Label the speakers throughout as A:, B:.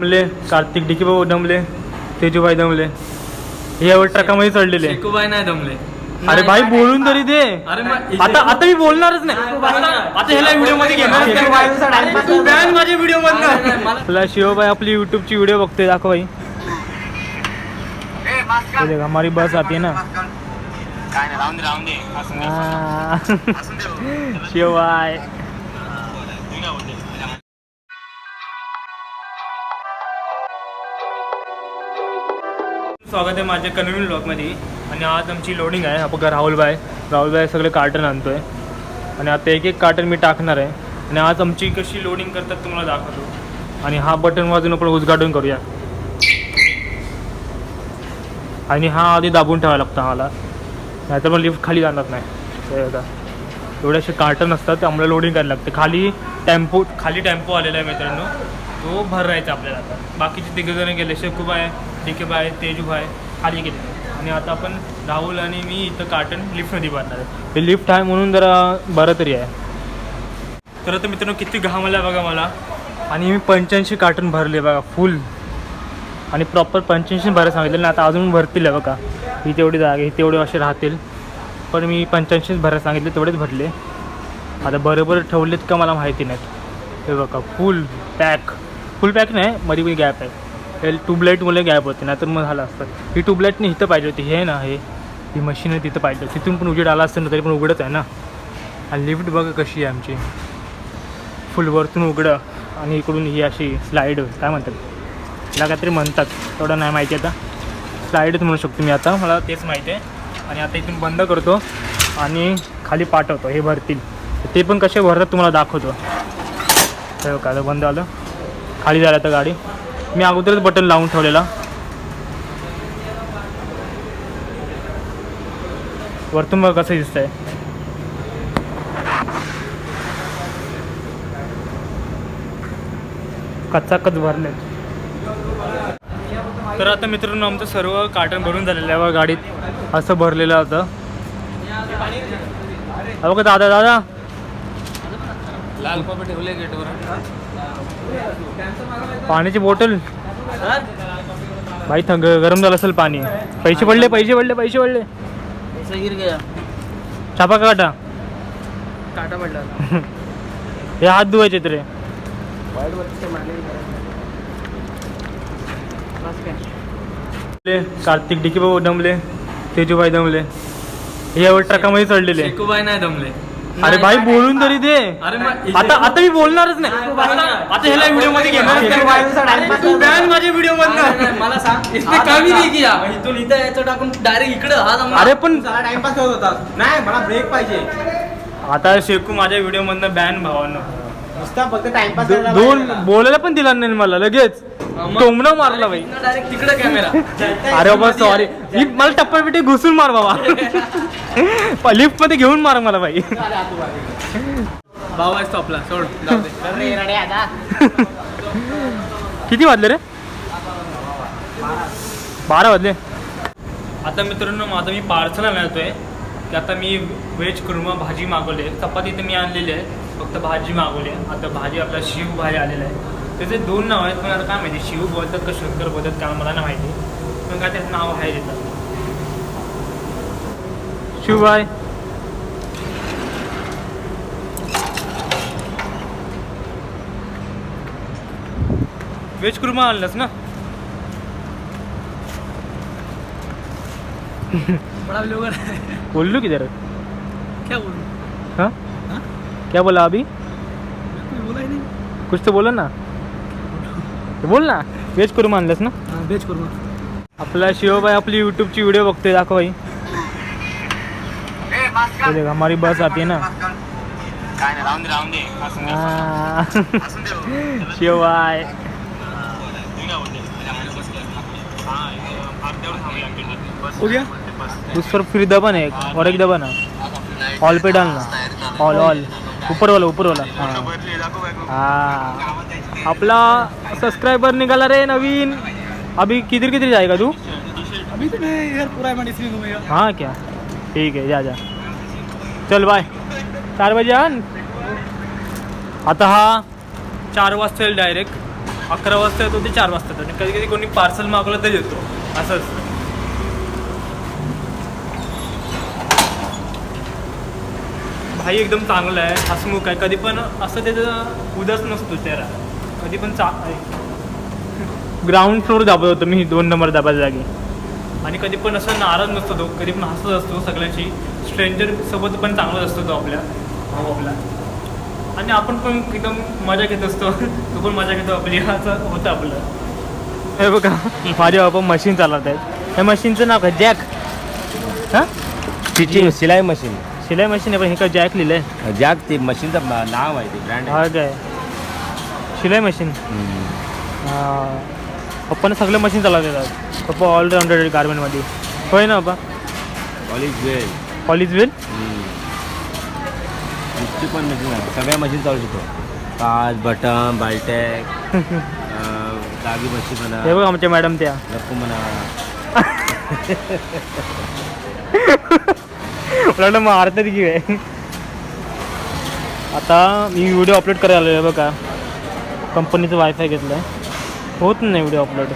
A: दमले Kartik decay भाऊ दमले तेजूभाई दमले हे यावर ट्रकामध्ये चढलेले.
B: शेकूबाई नाही दमले
A: अरे भाई बोलून तरी दे.
B: अरे मग
A: आता आता मी बोलणारच नाही. आता ह्याला व्हिडिओमध्ये घेणार. तू ban माझ्या व्हिडिओ
B: नाही, नाही,
A: मधनं
B: मला-
A: आपला शिवभाई आपली युट्यूबची व्हिडिओ बघतोय दाखव भाई ये देख हमारी बस आती है ना.
C: काय नाही राहून दे राहून दे. असं नाही.
A: शिवभाई
C: मी
A: स्वागत आहे माझ्या कन्व्हिन ब्लॉकमध्ये आणि आज आमची लोडिंग आहे. आपण राहुलबाई राहुलबाई सगळे कार्टन आणतोय. आणि आता एक एक कार्टन मी टाकणार आहे. आणि आज आमची कशी लोडिंग करतात तुम्हाला दाखवतो. आणि हा बटन वाजून आपण उद्घाटन करूया. आणि हा आधी दाबून ठेवावा लागतो आम्हाला. नाहीतर मग लिफ्ट खाली जाणार नाही. आता एवढे असे कार्टन असतात ते आम्हाला लोडिंग करायला लागते. खाली टेम्पो खाली टेम्पो आलेला आहे मित्रांनो. तो भरायचा आपल्याला आता. बाकीचे तिघं डी के शेखूबाय तेजू तेजूबाय खाली गेले. आणि आता आपण राहुल आणि मी इथं कार्टन लिफ्टमध्ये भरणार आहे. हे लिफ्ट आहे म्हणून जरा बरं तरी आहे. तर आता मित्रांनो किती घाम आला बघा मला. आणि मी पंच्याऐंशी कार्टन भरले बघा फुल आणि प्रॉपर पंच्याऐंशी भरायला सांगितलं ना आता अजून भरतील आहे बघा. ही तेवढी जागा ही तेवढे असे राहतील. पण मी पंच्याऐंशीच भरायला सांगितले तेवढेच भरले. आता बरोबर ठेवलेत का मला माहिती नाहीत. हे बघा फुल पॅक फुल पॅक नाही मध्ये पण गॅप आहे. हे ट्यूबलाईटमुळे गॅप होते नाहीतर मग झालं असतं. ही ट्यूबलाईटने इथं पाहिजे होती हे ना हे. ही मशीन आहे तिथं पाहिजे होती. तिथून पण उजेड आला असतं ना तरी पण उघडत आहे ना. आणि लिफ्ट बघा कशी आहे आमची. फुल वरतून उघडं आणि इकडून ही अशी स्लाईड काय म्हणतात? तिला काहीतरी म्हणतात. तेवढं नाही माहिती आता. स्लाईडच म्हणू शकतो मी आता. मला तेच माहिती आहे. आणि आता इथून बंद करतो आणि खाली पाठवतो हे भरतील. ते पण कसे भरतात तुम्हाला दाखवतो. हे बंद आलं. खाली झालं आता गाडी. मी अगोदरच बटन लावून ठेवलेला. वरतून बघा कसं दिसतंय. कच्चा कच भरले तर आता मित्रांनो आमचं सर्व कार्टन भरून झालेलं आहे गाडीत. असं भरलेलं होतं अहो का दादा दादा.
B: लाल ठेवले गेटवर.
A: पाण्याची बॉटल. भाई थंग गरम झालं असेल पाणी. पैसे पडले पैसे पडले पैसे पडले. छापा काटा?
B: काटा पडला.
A: हे हात धुवायचे रे.
B: वाईट वरती
A: दमले, कार्तिक डिके भाऊ दमले. तेजूभाई दमले. हे यावर ट्रकामध्ये चढलेले.
B: नाही दमले.
A: अरे भाई बोलून तरी दे. आता आता मी बोलणारच नाही. आता आता ह्याला व्हिडिओमध्ये घेणार तू माझ्या व्हिडिओ मधनं.
B: मला सांग. इसने कमी नाही किया इथून इथं याचं टाकून डायरेक्ट इकडे हा जमला.
A: अरे पण
D: टाइमपास करत होता. नाही मला ब्रेक पाहिजे.
A: आता शेकू माझ्या व्हिडिओ मधनं बॅन भावानं.
D: नुसता फक्त टाइमपास
A: दो- दोन बोलायला पण दिला नाही मला लगेच. टोमणं मारला बाई.
B: डायरेक्ट तिकडे कॅमेरा
A: अरे बाबा सॉरी मला टप्पा बिटे घुसून मार बाबा. लिफ्टमध्ये घेऊन मार मला बाई.
B: आपला सोड. जाऊ दे.
A: किती वाजले रे? बारा वाजले. आता मित्रांनो माझं मी पार्सल आणतोय की आता मी व्हेज कुर्मा भाजी मागवली आहे. चपाती तर मी आणलेली आहे फक्त भाजी मागवली आहे. आता भाजी आपला शिव भाजी आलेला आहे. त्याचे दोन नाव आहेत पण आता काय माहिती शिव बोलतात का शंकर बोलतात का मला नाही माहिती. पण काय त्याचं नाव आहे तिथं. शिवभाई व्हेज कुर्मा आणलंस ना?
B: बड़ा ब्लॉगर है
A: बोल लो किधर
B: क्या बोलूं
A: हाँ
B: हाँ?
A: क्या बोला अभी
B: कुछ बोला ही नहीं
A: कुछ तो बोला ना ते बोल ना व्हेज कुर्मा आणलंस ना
B: हाँ बेच करूँगा
A: आपला शिवभाई आपली यूट्यूबची व्हिडिओ बघतोय दाखव भाई ये देख हमारी बस आती है ना
C: काय नाही राहून दे राहून दे असं नाही.
A: हाँ.
C: असं दे.
A: शिवभाई
C: मी काय बोलते हा, इथे फार तेवढं थांबूया आमच्या इथे. बस-
B: हो गया?
A: उस पर फिर दबन है एक और एक दबन है ऑल पे डालना। ऑल ऑल ऊपर वाला ऊपर वाला हाँ. हाँ। आपला सब्सक्राइबर निकाला रे नवीन। अभी किधर किधर जाएगा तू?
B: अभी तो मैं यार पूरा एमआईडीसी में घूमेगा।
A: हाँ क्या? ठीक है जा जा। चल बाय चार बजे आण आता हा चार वाजता येईल डायरेक्ट अकरा वाजता येतो ते चार वाजता येतो. कधी कधी कोणी पार्सल मागवलं तर येतो. असं भाई एकदम चांगला आहे हसमुख आहे. कधी पण असं त्याचं उदास नसतो चेहरा. कधी पण चा ग्राउंड फ्लोर दाबत होतो मी दोन नंबर दाबाच्या जागी. आणि कधी पण असं नाराज नसतो तो कधी पण हसत असतो सगळ्यांची स्ट्रेंजर सोबत पण चांगलाच असतो तो आपल्या भाऊ आपला आणि आपण पण एकदम मजा घेत असतो. तो पण मजा घेतो आपली असं होतं आपलं. हे बघा माझे बाबा मशीन चालवत आहेत या मशीनचं नाव काय? जॅक हां?
E: स्टिचिंग सिलाई मशीन
A: शिलाई मशीन आहे पण हे काय जॅक लिहिलं आहे
E: जॅक ते मशीनचं नाव आहे ते ब्रँड
A: हा काय शिलाई मशीन. पप्पाने सगळे मशीन चालवतात पप्पा ऑलराऊंडर गार्मेंटमध्ये होय ना पप्पा?
E: कॉलेज वेल
A: कॉलेज वेल
E: पण मशीन आहे. सगळ्या मशीन चालू शकतो. काच बटन बालटॅक दागी मशीन म्हणा.
A: हे बघ आमच्या मॅडम त्या.
E: लप्पू म्हणा.
A: वाटलं मारतात की आता मी व्हिडिओ अपलोड करायला आहे बघा. कंपनीचं वायफाय घेतलं आहे होत नाही व्हिडिओ अपलोड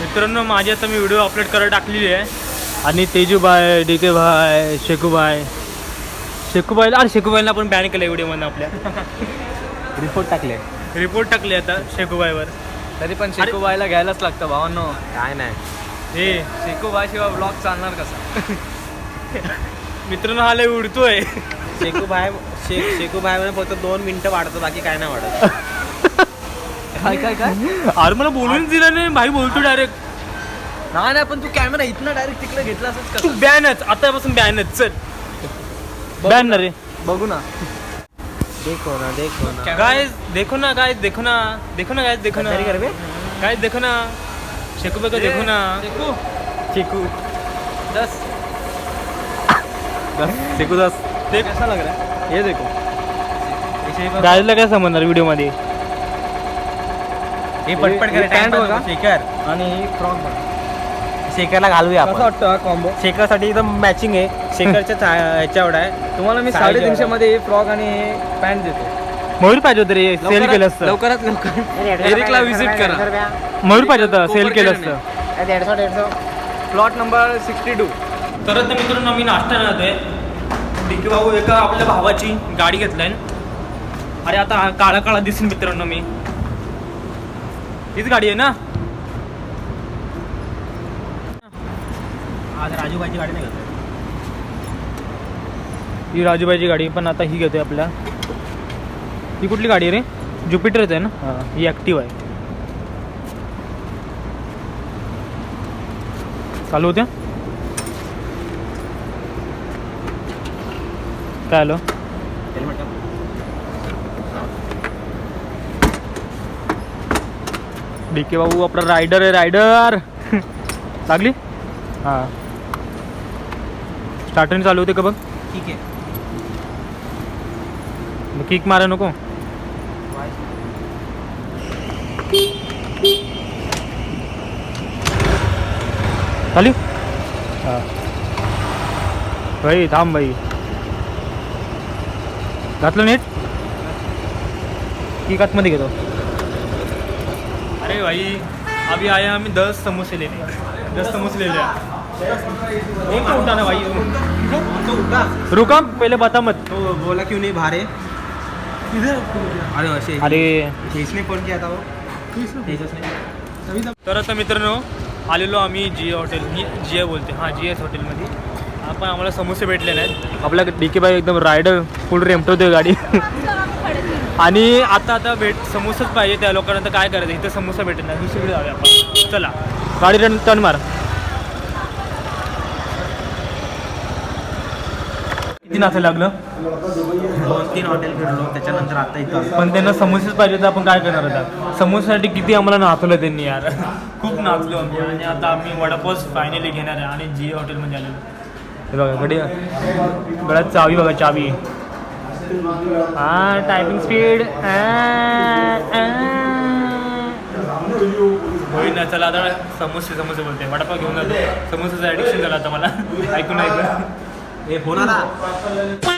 A: मित्रांनो माझी आता मी व्हिडिओ अपलोड करायला टाकलेली आहे. आणि तेजूभाई डी के भाई शेकूभाई शेकूबाईला अरे शेकूबाईला आपण बॅन केलं व्हिडिओमधून आपल्या.
E: रिपोर्ट टाकले.
A: रिपोर्ट टाकली आता शेकूबाईवर
B: तरी पण शेकू बायला घ्यायलाच लागतं भावांनो.
E: काय नाही.
A: हे
B: शेकू बाय शिवाय ब्लॉग चालणार कसा?
A: मित्रांनो हा लय उडतोय.
D: शेकू भाई शेक शेकू भाई म्हणे फक्त दोन मिनिटं वाढतो बाकी काय नाही वाढत.
B: काय काय काय?
A: अरे मला बोलून दिलं नाही भाई बोलतो डायरेक्ट
B: नाही नाही पण तू कॅमेरा इथनं डायरेक्ट तिकडे घेतला असंच
A: तू बॅनच आतापासून बॅनच चल. बॅन ना. रे.
B: बघू ना.
D: देखो ना देखो ना.
A: गाइस देखो ना गाइस देखो ना. देखो ना गाइस देखो ना. गाइस देखो ना. शेकू बेको देखो ना.
B: शेकू.
A: शेकू.
B: दस.
E: शेकू दास.
A: देख
B: कैसा लग रहा है? ये देखो.
A: गायला काय समजणार व्हिडिओमध्ये
D: हे पटपट कर
B: pant बघा.
D: शेकर
B: आणि फ्रॉक बघा.
D: शेकरला घालूया आपण.
B: वाटतं हा कॉम्बो
D: शेकरसाठी एकदम मॅचिंग आहे. शेकरच्या चा- ह्याच्यावर आहे.
B: तुम्हाला मी साडेतीनशे. मध्ये फ्रॉक आणि पॅन्ट देतो.
A: मयूर पाहिजे होतं रे सेल केलं असतं.
B: लवकरात लवकर एरिकला विजिट करा.
A: मयूर पाहिजे होतं. सेल केलं असतं.
D: दीडशे दीडशे
B: प्लॉट नंबर सिक्स्टी टू
A: तर आता मित्रांनो मी नाश्ता राहतोय डिके भाऊ एका आपल्या भावाची गाडी घेतलाय. अरे आता काळा काळा दिसेल मित्रांनो मी. हीच गाडी आहे ना?
D: आज राजूबाईची गाडी नाही घेतोय
A: ही राजूबाईची गाडी पण आता ही घेतोय आपल्या. ही कुठली गाडी आहे रे? ज्युपिटरच आहे ना? हां. ही ॲक्टिव्ह आहे. चालू होत्या काय आलं?
D: हेल्मेट
A: डी के बाबू आपला रायडर आहे रायडर लागली? हाँ. स्टार्टरने चालू होते का बघ?
D: ठीक आहे.
A: किक मारा नको. चालू? हां. भाई थांब भाई. घातलं नीट? की आतमध्ये घेतो? अरे भाई अभी आया हमें दस समोसे लेने. दस समोसे ले लिया. एक तो उठाना भाई.
D: तो उठा
A: रुका पहले बता मत.
D: तो बोला क्यों नहीं भारे अरे
A: अरे.
D: इसने फोन किया था वो. तेजस ने.
A: तर आता मित्रांनो आलेलो आम्ही जी हॉटेल जी बोलते हां जी एस हॉटेलमध्ये. आपण आम्हाला समोसे भेटले नाहीत. आपल्या डी के बाई एकदम रायडर फुल रेमटवते गाडी. आणि आता आता भेट समोसाच पाहिजे त्या लोकांना तर काय करायचं? इथं समोसा भेटत नाही दुसरीकडे जाऊया आपण. चला. गाडी रन टर्न मार. किती नाचं लागलं?
D: दोन तीन हॉटेल फिरलो त्याच्यानंतर आता इथं.
A: पण त्यांना समोसेच पाहिजे तर आपण काय करणार आता? समोसाठी किती आम्हाला नाचवलं त्यांनी यार. खूप नाचलो आम्ही. आणि आता आम्ही वडापावच फायनली घेणार आहे आणि जी हॉटेलमध्ये आलेलो. हे बघा कडे गळ्यात चावी बघा चावी. हा टायपिंग स्पीड होई ना चला आता समोसे समोसे बोलते. वडापाव घेऊन जातो समोसेचं ॲडिक्शन झालं आता मला. ऐकून ऐकून.
D: हे फोन आला.